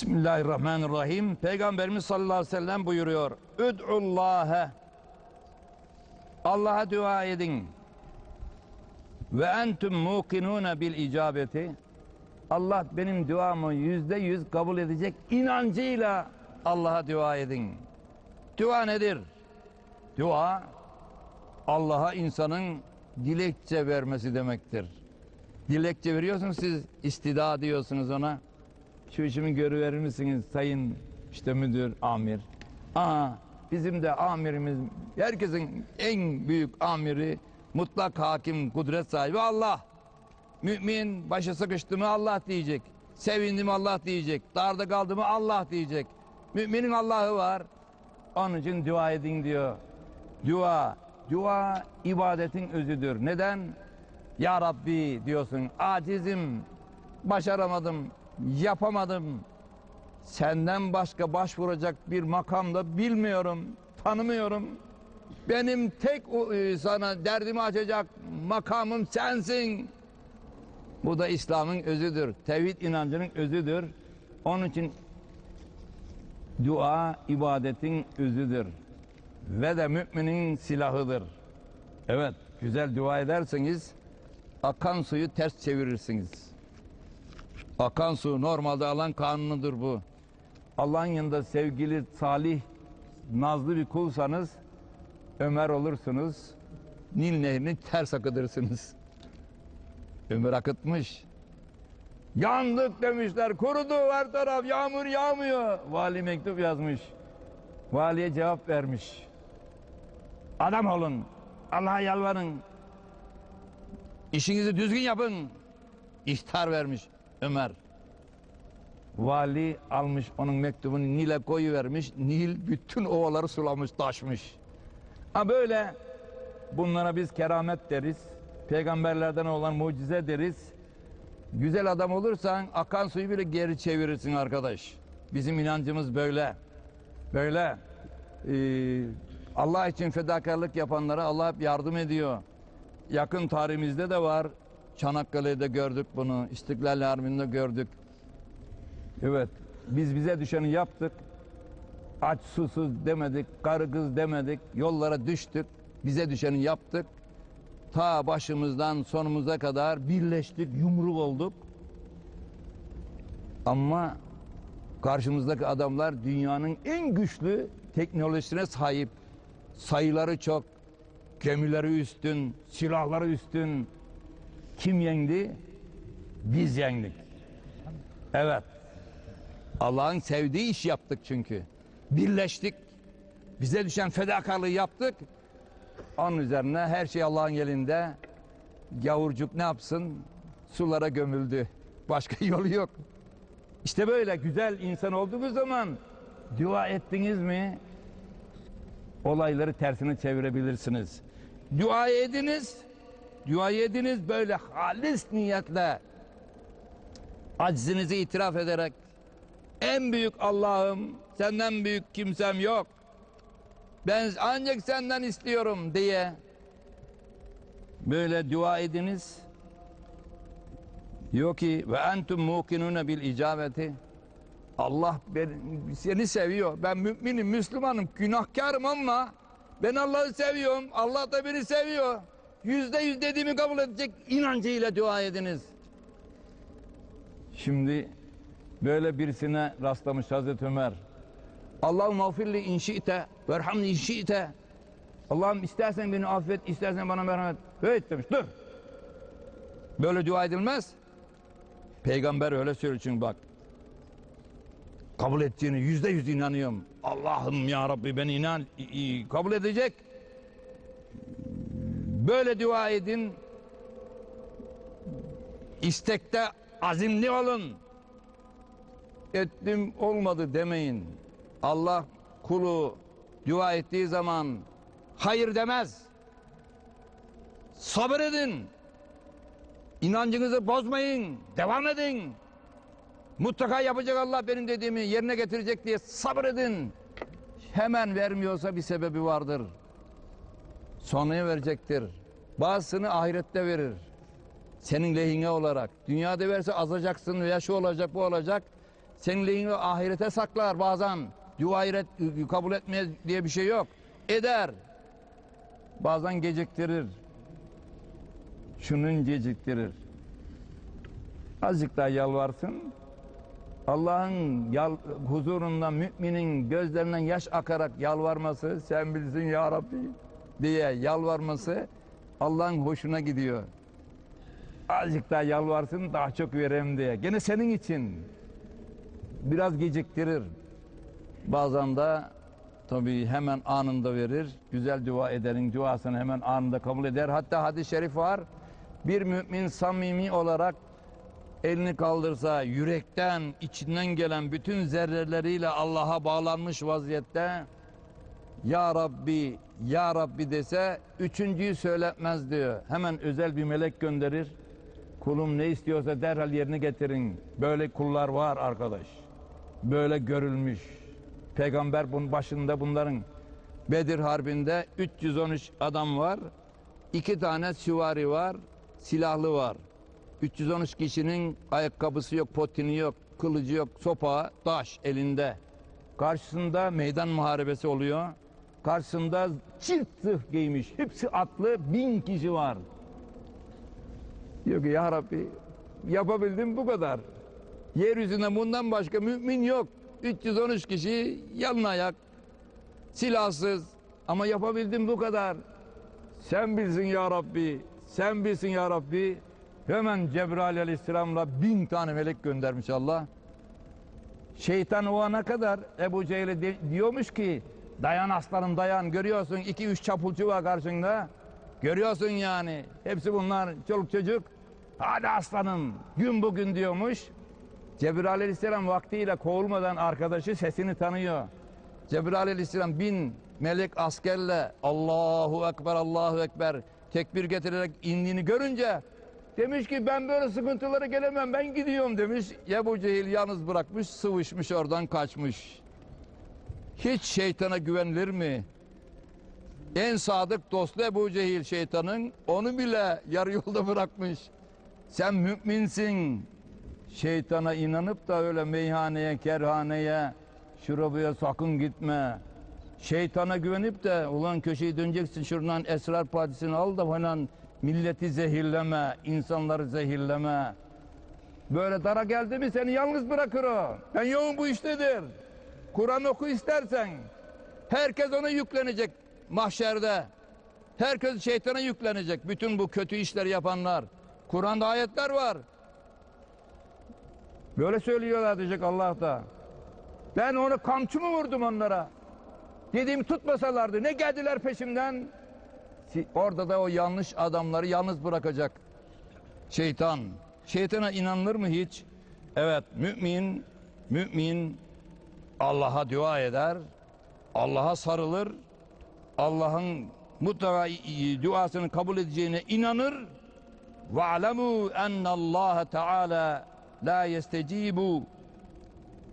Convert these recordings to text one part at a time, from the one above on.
Bismillahirrahmanirrahim. Peygamberimiz sallallahu aleyhi ve sellem buyuruyor. Üd'ullâhe Allah'a dua edin. Ve entüm mukinûne bil icabeti. Allah benim duamı yüzde yüz kabul edecek inancıyla Allah'a dua edin. Dua nedir? Dua Allah'a insanın dilekçe vermesi demektir. Dilekçe veriyorsunuz siz istida diyorsunuz ona. Şu işimi görüverir misiniz sayın işte müdür, amir. Aa, bizim de amirimiz, herkesin en büyük amiri, mutlak hakim, kudret sahibi Allah. Mümin başı sıkıştı mı Allah diyecek. Sevindi mi Allah diyecek. Darda kaldı mı Allah diyecek. Müminin Allah'ı var. Onun için dua edin diyor. Dua, dua ibadetin özüdür. Neden? Ya Rabbi diyorsun, acizim, başaramadım, yapamadım. Senden başka başvuracak bir makamda bilmiyorum, tanımıyorum. Benim tek e, sana derdimi açacak makamım sensin. Bu da İslam'ın özüdür. Tevhid inancının özüdür. Onun için dua ibadetin özüdür. Ve de müminin silahıdır. Evet, güzel dua ederseniz akan suyu ters çevirirsiniz. Akan su normalde alan kanunudur bu. Allah'ın yanında sevgili, salih, nazlı bir kulsanız Ömer olursunuz. Nil nehrini ters akıtırsınız. Ömer akıtmış. Yandık demişler. Kurudu her taraf. Yağmur yağmıyor. Vali mektup yazmış. Valiye cevap vermiş. Adam olun. Allah'a yalvarın. İşinizi düzgün yapın. İhtar vermiş Ömer. Vali almış onun mektubunu Nil'e koyuvermiş. Nil bütün ovaları sulamış, taşmış. Ha böyle bunlara biz keramet deriz. Peygamberlerden olan mucize deriz. Güzel adam olursan akan suyu bile geri çevirirsin arkadaş. Bizim inancımız böyle. Böyle. Ee, Allah için fedakarlık yapanlara Allah hep yardım ediyor. Yakın tarihimizde de var. Çanakkale'de gördük bunu. İstiklal Harbi'nde gördük. Evet. Biz bize düşeni yaptık. Aç susuz demedik, karı kız demedik. Yollara düştük. Bize düşeni yaptık. Ta başımızdan sonumuza kadar birleştik, yumruk olduk. Ama karşımızdaki adamlar dünyanın en güçlü teknolojisine sahip. Sayıları çok, gemileri üstün, silahları üstün. Kim yendi? Biz yendik. Evet. Allah'ın sevdiği iş yaptık çünkü. Birleştik. Bize düşen fedakarlığı yaptık. Onun üzerine her şey Allah'ın elinde. Gavurcuk ne yapsın? Sulara gömüldü. Başka yolu yok. İşte böyle güzel insan olduğunuz zaman dua ettiniz mi olayları tersine çevirebilirsiniz. Dua ediniz. Dua ediniz böyle halis niyetle aczinizi itiraf ederek en büyük Allah'ım senden büyük kimsem yok. Ben ancak senden istiyorum diye böyle dua ediniz. Diyor ki ve entum mukinune bil icabeti. Allah ben, seni seviyor. Ben müminim, Müslümanım, günahkarım ama ben Allah'ı seviyorum. Allah da beni seviyor. Yüzde yüz dediğimi kabul edecek inancıyla dua ediniz. Şimdi böyle birisine rastlamış Hazreti Ömer. Allah'ım mağfirli inşi'te verhamni inşi'te. Allah'ım istersen beni affet, istersen bana merhamet. Evet demiş, dur. Böyle dua edilmez. Peygamber öyle söylüyor çünkü bak. Kabul ettiğini yüzde yüz inanıyorum. Allah'ım ya Rabbi beni inan, kabul edecek. Böyle dua edin. İstekte azimli olun. Ettim olmadı demeyin. Allah kulu dua ettiği zaman hayır demez. Sabır edin. İnancınızı bozmayın. Devam edin. Mutlaka yapacak Allah benim dediğimi yerine getirecek diye sabır edin. Hemen vermiyorsa bir sebebi vardır. Sonraya verecektir. Bazısını ahirette verir. Senin lehine olarak. Dünyada verse azacaksın veya şu olacak bu olacak. senin lehine ahirete saklar bazen. Duayı ret- kabul etmez diye bir şey yok. Eder. Bazen geciktirir. Şunun geciktirir. Azıcık daha yalvarsın. Allah'ın huzurunda müminin gözlerinden yaş akarak yalvarması, sen bilsin ya Rabbi diye yalvarması Allah'ın hoşuna gidiyor. Azıcık daha yalvarsın daha çok vereyim diye. Gene senin için biraz geciktirir. Bazen de tabii hemen anında verir. Güzel dua ederin duasını hemen anında kabul eder. Hatta hadis-i şerif var. Bir mümin samimi olarak elini kaldırsa yürekten içinden gelen bütün zerreleriyle Allah'a bağlanmış vaziyette Ya Rabbi Ya Rabbi dese üçüncüyü söyletmez diyor. Hemen özel bir melek gönderir. Kulum ne istiyorsa derhal yerine getirin. Böyle kullar var arkadaş. Böyle görülmüş. Peygamber bunun başında bunların Bedir Harbi'nde 313 adam var. İki tane süvari var. Silahlı var. 313 kişinin ayakkabısı yok, potini yok, kılıcı yok, sopa, taş elinde. Karşısında meydan muharebesi oluyor. Karşısında çift zırh giymiş. Hepsi atlı bin kişi var. Diyor ki ya Rabbi yapabildim bu kadar. Yeryüzünde bundan başka mümin yok. 313 kişi yalın ayak, silahsız ama yapabildim bu kadar. Sen bilsin ya Rabbi, sen bilsin ya Rabbi. Hemen Cebrail aleyhisselamla bin tane melek göndermiş Allah. Şeytan o ana kadar Ebu Cehil'e diyormuş ki dayan aslanım dayan görüyorsun iki üç çapulcu var karşında. Görüyorsun yani hepsi bunlar çoluk çocuk. Hadi aslanım gün bugün diyormuş. Cebrail aleyhisselam vaktiyle kovulmadan arkadaşı sesini tanıyor. Cebrail aleyhisselam bin melek askerle Allahu Ekber Allahu Ekber tekbir getirerek indiğini görünce demiş ki ben böyle sıkıntılara gelemem ben gidiyorum demiş. Ebu Cehil yalnız bırakmış sıvışmış oradan kaçmış. Hiç şeytana güvenilir mi? En sadık dostu Ebu Cehil şeytanın onu bile yarı yolda bırakmış. Sen müminsin. Şeytana inanıp da öyle meyhaneye, kerhaneye, şurabaya sakın gitme. Şeytana güvenip de ulan köşeyi döneceksin şuradan esrar partisini al da falan milleti zehirleme, insanları zehirleme. Böyle dara geldi mi seni yalnız bırakır o. Ben yoğun bu iştedir. Kur'an oku istersen. Herkes ona yüklenecek mahşerde. Herkes şeytana yüklenecek. Bütün bu kötü işleri yapanlar. Kur'an'da ayetler var. Böyle söylüyorlar diyecek Allah da. Ben onu kamçı mı vurdum onlara? Dediğimi tutmasalardı ne geldiler peşimden? Orada da o yanlış adamları yalnız bırakacak şeytan. Şeytana inanılır mı hiç? Evet mümin, mümin Allah'a dua eder, Allah'a sarılır, Allah'ın mutlaka duasını kabul edeceğine inanır. Ve alemu en Allah Teala la yestecibu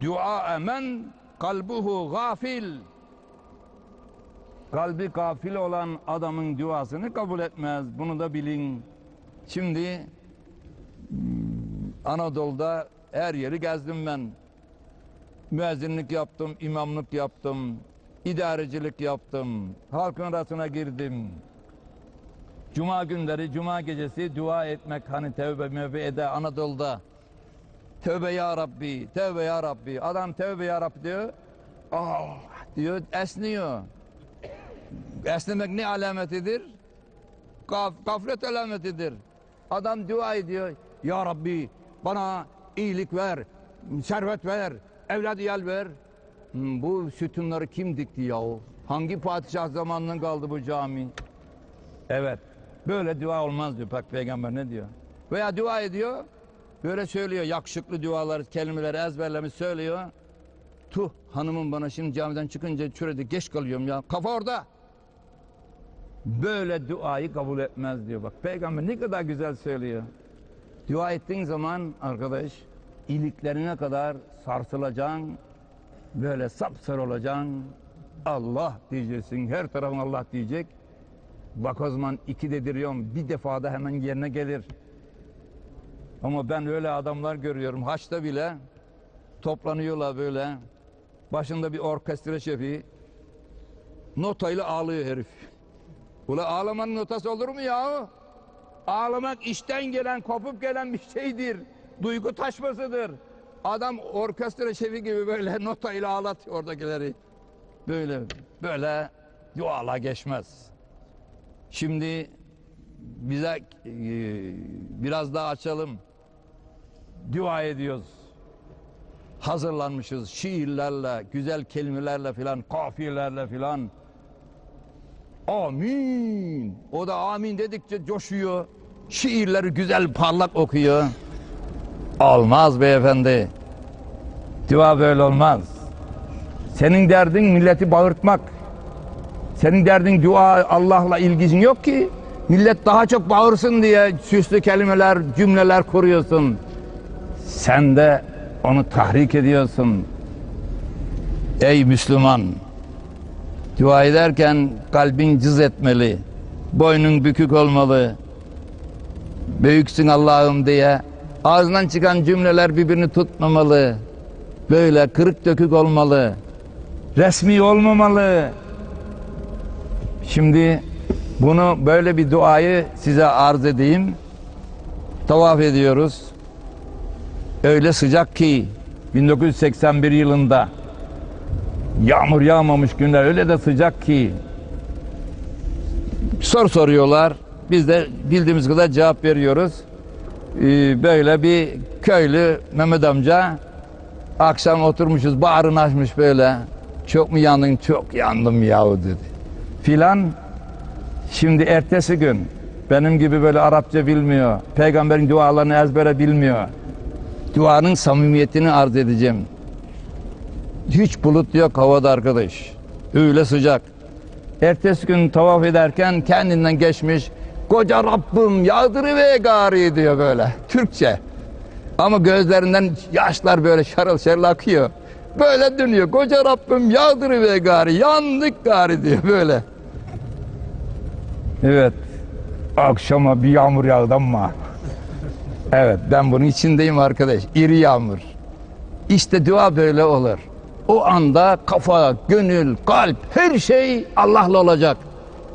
dua men kalbuhu gafil. Kalbi gafil olan adamın duasını kabul etmez. Bunu da bilin. Şimdi ıı, Anadolu'da her yeri gezdim ben. Müezzinlik yaptım, imamlık yaptım, idarecilik yaptım, halkın arasına girdim. Cuma günleri, cuma gecesi dua etmek hani tevbe mevbe ede Anadolu'da. Tövbe ya Rabbi, tövbe ya Rabbi. Adam tövbe ya Rabbi diyor. Ah diyor, esniyor. Esnemek ne alametidir? Gaf, gaflet alametidir. Adam dua ediyor. Ya Rabbi bana iyilik ver, servet ver, evlat iyal ver. Hmm, bu sütunları kim dikti yahu? Hangi padişah zamanından kaldı bu cami? Evet. Böyle dua olmaz diyor. Bak peygamber ne diyor? Veya dua ediyor. Böyle söylüyor. Yakışıklı duaları, kelimeleri ezberlemiş söylüyor. Tuh hanımım bana şimdi camiden çıkınca şurada geç kalıyorum ya. Kafa orada. Böyle duayı kabul etmez diyor. Bak peygamber ne kadar güzel söylüyor. Dua ettiğin zaman arkadaş iliklerine kadar sarsılacaksın. Böyle sapsarı olacaksın. Allah diyeceksin. Her tarafın Allah diyecek. Bak o zaman iki dediriyorum. Bir defada hemen yerine gelir. Ama ben öyle adamlar görüyorum. Haçta bile toplanıyorlar böyle. Başında bir orkestra şefi. Notayla ağlıyor herif. Ula ağlamanın notası olur mu ya? Ağlamak işten gelen, kopup gelen bir şeydir. Duygu taşmasıdır. Adam orkestra şefi gibi böyle notayla ağlatıyor oradakileri. Böyle, böyle duala geçmez. Şimdi bize e, biraz daha açalım. Dua ediyoruz. Hazırlanmışız şiirlerle, güzel kelimelerle filan, kafiyelerle filan. Amin. O da amin dedikçe coşuyor. Şiirleri güzel parlak okuyor. Olmaz beyefendi. Dua böyle olmaz. Senin derdin milleti bağırtmak. Senin derdin dua Allah'la ilgin yok ki. Millet daha çok bağırsın diye süslü kelimeler, cümleler kuruyorsun. Sen de onu tahrik ediyorsun. Ey Müslüman! Dua ederken kalbin cız etmeli. Boynun bükük olmalı. Büyüksün Allah'ım diye. Ağzından çıkan cümleler birbirini tutmamalı. Böyle kırık dökük olmalı. Resmi olmamalı. Şimdi bunu böyle bir duayı size arz edeyim. Tavaf ediyoruz. Öyle sıcak ki 1981 yılında yağmur yağmamış günler öyle de sıcak ki soru soruyorlar. Biz de bildiğimiz kadar cevap veriyoruz. Ee, böyle bir köylü Mehmet amca akşam oturmuşuz bağrını açmış böyle. Çok mu yandın? Çok yandım yahu dedi. Filan şimdi ertesi gün benim gibi böyle Arapça bilmiyor. Peygamberin dualarını ezbere bilmiyor. Duanın samimiyetini arz edeceğim. Hiç bulut yok havada arkadaş. Öyle sıcak. Ertesi gün tavaf ederken kendinden geçmiş. Koca Rabbim yağdırıver gari diyor böyle. Türkçe. Ama gözlerinden yaşlar böyle şarıl şarıl akıyor. Böyle dönüyor. Koca Rabbim yağdırıver gari. Yandık gari diyor böyle. Evet. Akşama bir yağmur yağdı ama. Evet ben bunun içindeyim arkadaş. İri yağmur. İşte dua böyle olur. O anda kafa, gönül, kalp her şey Allah'la olacak.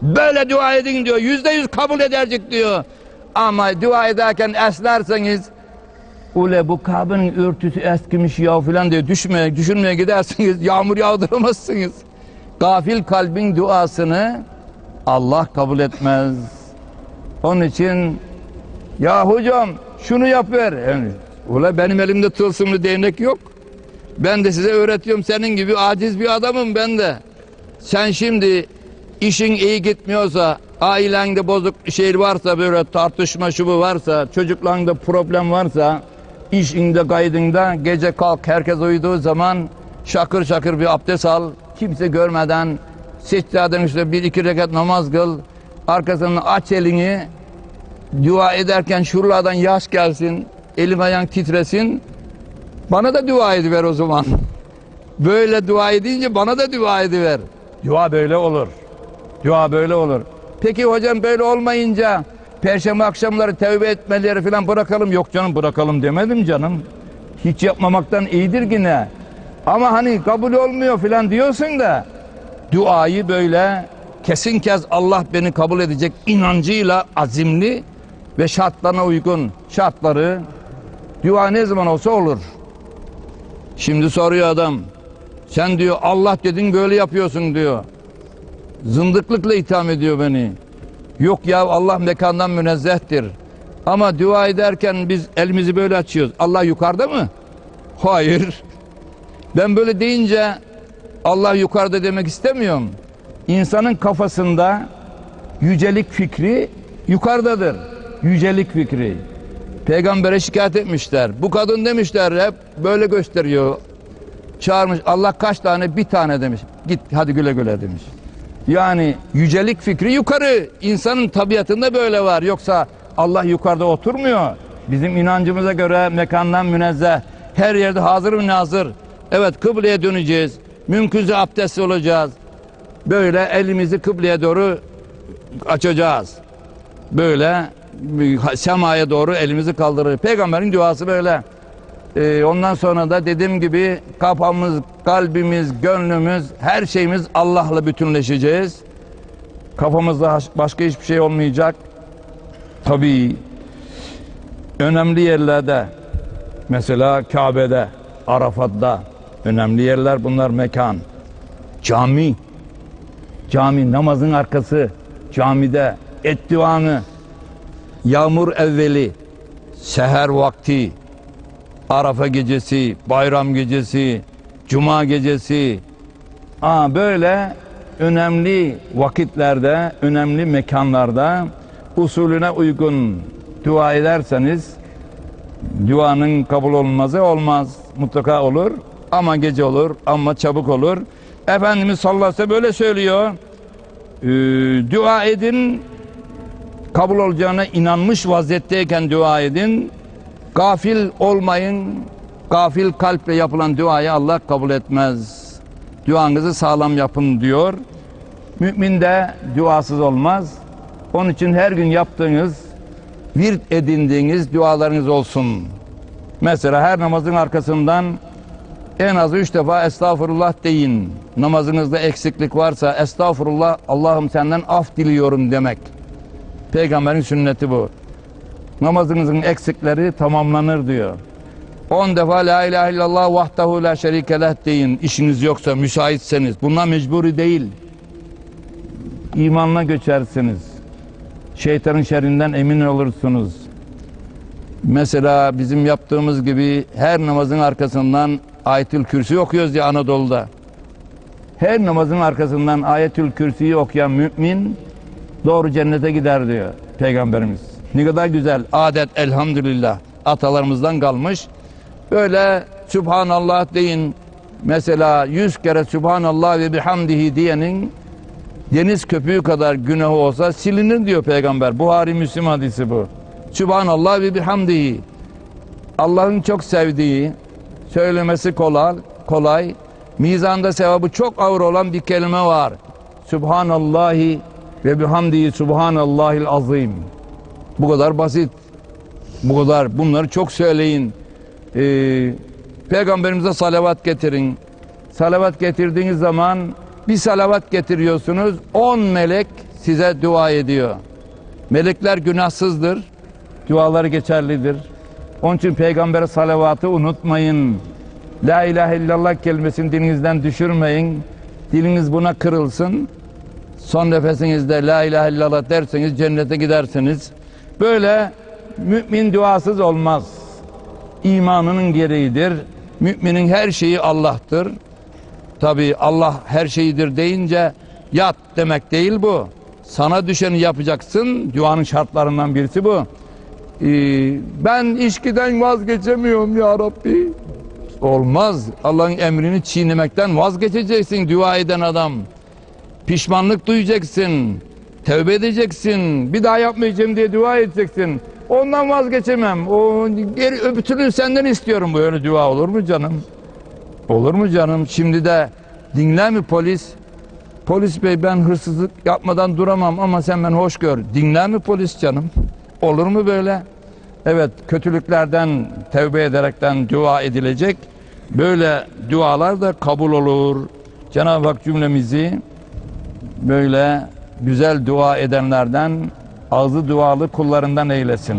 Böyle dua edin diyor. Yüzde yüz kabul edecek diyor. Ama dua ederken esnerseniz Ule bu kabının örtüsü eskimiş ya filan diye düşmeye, düşünmeye gidersiniz. Yağmur yağdıramazsınız. Gafil kalbin duasını Allah kabul etmez. Onun için ya hocam şunu yap ver. Yani, ula benim elimde tılsımlı değnek yok. Ben de size öğretiyorum senin gibi aciz bir adamım ben de. Sen şimdi işin iyi gitmiyorsa, ailende bozuk şey varsa böyle tartışma şubu varsa, çocuklarında problem varsa, işinde kaydında gece kalk herkes uyuduğu zaman şakır şakır bir abdest al. Kimse görmeden seccadenin üstüne bir iki rekat namaz kıl. Arkasından aç elini dua ederken şuralardan yaş gelsin. Elim ayağın titresin. Bana da dua ediver o zaman. Böyle dua edince bana da dua ediver. Dua böyle olur. Dua böyle olur. Peki hocam böyle olmayınca perşembe akşamları tevbe etmeleri falan bırakalım. Yok canım bırakalım demedim canım. Hiç yapmamaktan iyidir yine. Ama hani kabul olmuyor falan diyorsun da duayı böyle kesin kez Allah beni kabul edecek inancıyla azimli ve şartlarına uygun şartları dua ne zaman olsa olur. Şimdi soruyor adam. Sen diyor Allah dedin böyle yapıyorsun diyor. Zındıklıkla itham ediyor beni. Yok ya Allah mekandan münezzehtir. Ama dua ederken biz elimizi böyle açıyoruz. Allah yukarıda mı? Hayır. Ben böyle deyince Allah yukarıda demek istemiyorum. İnsanın kafasında yücelik fikri yukarıdadır. Yücelik fikri. Peygambere şikayet etmişler. Bu kadın demişler hep böyle gösteriyor. Çağırmış Allah kaç tane bir tane demiş. Git hadi güle güle demiş. Yani yücelik fikri yukarı. İnsanın tabiatında böyle var. Yoksa Allah yukarıda oturmuyor. Bizim inancımıza göre mekandan münezzeh. Her yerde hazır mı nazır. Evet kıbleye döneceğiz. Mümkünse abdestli olacağız. Böyle elimizi kıbleye doğru açacağız. Böyle semaya doğru elimizi kaldırır. Peygamberin duası böyle. Ee, ondan sonra da dediğim gibi kafamız, kalbimiz, gönlümüz, her şeyimiz Allah'la bütünleşeceğiz. Kafamızda başka hiçbir şey olmayacak. Tabii önemli yerlerde mesela Kabe'de, Arafat'ta önemli yerler bunlar mekan. Cami, cami namazın arkası, camide et divanı, yağmur evveli, seher vakti, Arafa gecesi, bayram gecesi, cuma gecesi. Aa, böyle önemli vakitlerde, önemli mekanlarda usulüne uygun dua ederseniz duanın kabul olmazı olmaz. Mutlaka olur ama gece olur ama çabuk olur. Efendimiz sallallahu aleyhi ve sellem böyle söylüyor. Ee, dua edin kabul olacağına inanmış vaziyetteyken dua edin. Gafil olmayın. Gafil kalple yapılan duayı Allah kabul etmez. Duanızı sağlam yapın diyor. Mümin de duasız olmaz. Onun için her gün yaptığınız, virt edindiğiniz dualarınız olsun. Mesela her namazın arkasından en az üç defa estağfurullah deyin. Namazınızda eksiklik varsa estağfurullah Allah'ım senden af diliyorum demek. Peygamberin sünneti bu. Namazınızın eksikleri tamamlanır diyor. 10 defa la ilahe illallah vahdahu la şerike leh deyin. İşiniz yoksa, müsaitseniz. Buna mecburi değil. İmanla göçersiniz. Şeytanın şerrinden emin olursunuz. Mesela bizim yaptığımız gibi her namazın arkasından Ayetül Kürsi okuyoruz ya Anadolu'da. Her namazın arkasından Ayetül Kürsi'yi okuyan mümin doğru cennete gider diyor Peygamberimiz. Ne kadar güzel adet elhamdülillah atalarımızdan kalmış. Böyle Subhanallah deyin. Mesela yüz kere Subhanallah ve bihamdihi diyenin deniz köpüğü kadar günahı olsa silinir diyor peygamber. Buhari Müslim hadisi bu. Subhanallah ve bihamdihi. Allah'ın çok sevdiği, söylemesi kolay, kolay, mizanda sevabı çok ağır olan bir kelime var. Subhanallahi ve bihamdihi subhanallahil azim. Bu kadar basit. Bu kadar. Bunları çok söyleyin. Ee, Peygamberimize salavat getirin. Salavat getirdiğiniz zaman bir salavat getiriyorsunuz. On melek size dua ediyor. Melekler günahsızdır. Duaları geçerlidir. Onun için peygambere salavatı unutmayın. La ilahe illallah kelimesini dilinizden düşürmeyin. Diliniz buna kırılsın. Son nefesinizde la ilahe illallah derseniz cennete gidersiniz. Böyle mümin duasız olmaz. İmanının gereğidir. Müminin her şeyi Allah'tır. Tabi Allah her şeyidir deyince yat demek değil bu. Sana düşeni yapacaksın. Duanın şartlarından birisi bu. Ee, ben içkiden vazgeçemiyorum ya Rabbi. Olmaz. Allah'ın emrini çiğnemekten vazgeçeceksin dua eden adam. Pişmanlık duyacaksın. Tevbe edeceksin. Bir daha yapmayacağım diye dua edeceksin. Ondan vazgeçemem. O geri öbütünü senden istiyorum. Böyle dua olur mu canım? Olur mu canım? Şimdi de dinler mi polis? Polis bey ben hırsızlık yapmadan duramam ama sen beni hoş gör. Dinler mi polis canım? Olur mu böyle? Evet kötülüklerden tevbe ederekten dua edilecek. Böyle dualar da kabul olur. Cenab-ı Hak cümlemizi böyle güzel dua edenlerden ağzı dualı kullarından eylesin.